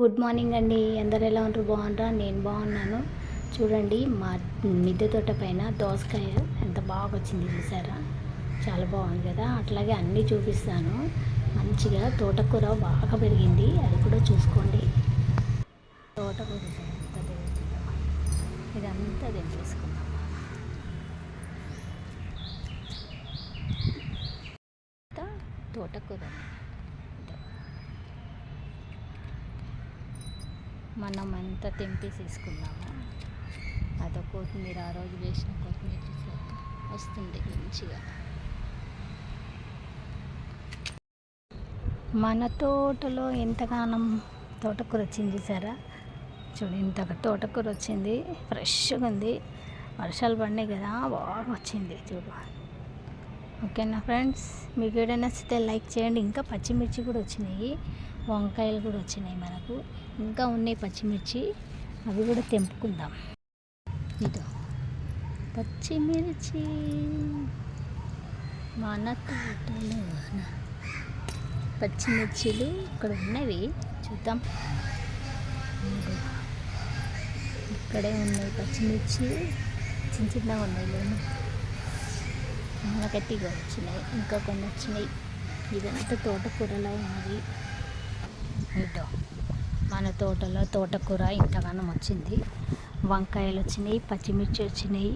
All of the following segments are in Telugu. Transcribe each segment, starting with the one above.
గుడ్ మార్నింగ్ అండి. అందరు ఎలా ఉంటారు బాగుంటారా నేను బాగున్నాను. చూడండి మా మిద్దె తోట పైన దోసకాయ ఎంత బాగా వచ్చింది చూసారా? చాలా బాగుంది కదా. అట్లాగే అన్నీ చూపిస్తాను. మంచిగా తోటకూర బాగా పెరిగింది. అది కూడా చూసుకోండి. తోటకూర ఇదంతా తెంపేసుకుందాం తోటకూర. మనం అంతా తెంపేసేసుకున్నాము అదో కొత్తిమీర ఆ రోజు వేసిన కొత్తిమీర చూసాక వస్తుంది మంచిగా. మన తోటలో ఎంతగానం తోటకూర వచ్చింది చూసారా? చూడు ఇంత తోటకూర వచ్చింది ఫ్రెష్గా ఉంది. వర్షాలు పడినాయి కదా బాగా వచ్చింది చూడు. ఓకేనా ఫ్రెండ్స్? మీకు వీడియో నచ్చితే లైక్ చేయండి. ఇంకా పచ్చిమిర్చి కూడా వచ్చినాయి. వంకాయలు కూడా వచ్చినాయి మనకు. ఇంకా ఉన్నాయి పచ్చిమిర్చి. అవి కూడా తెంపుకుందాం. ఇదో పచ్చిమిర్చి. మన తోటలోన? పచ్చిమిర్చిలు ఇక్కడ ఉన్నవి. చూద్దాం. ఇక్కడే ఉన్నాయి పచ్చిమిర్చి. చిన్న చిన్నగా ఉన్నాయి లేను గట్టిగా వచ్చినాయి. ఇంకా కొన్ని వచ్చినాయి. ఇదంతా తోటకూరలో ఉన్నది ఇటో మన తోటలో తోటకూర ఇంతగానం వచ్చింది. వంకాయలు వచ్చినాయి పచ్చిమిర్చి వచ్చినాయి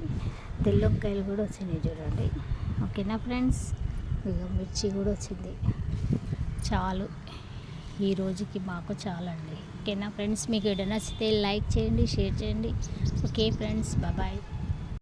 తెల్లొంకాయలు కూడా వచ్చినాయి చూడండి. ఓకేనా ఫ్రెండ్స్? ఇక మిర్చి కూడా వచ్చింది. చాలు. ఈ రోజుకి మాకు చాలండి. ఓకేనా ఫ్రెండ్స్? మీకు ఏదైనా నచ్చితే లైక్ చేయండి షేర్ చేయండి. Okay friends bye.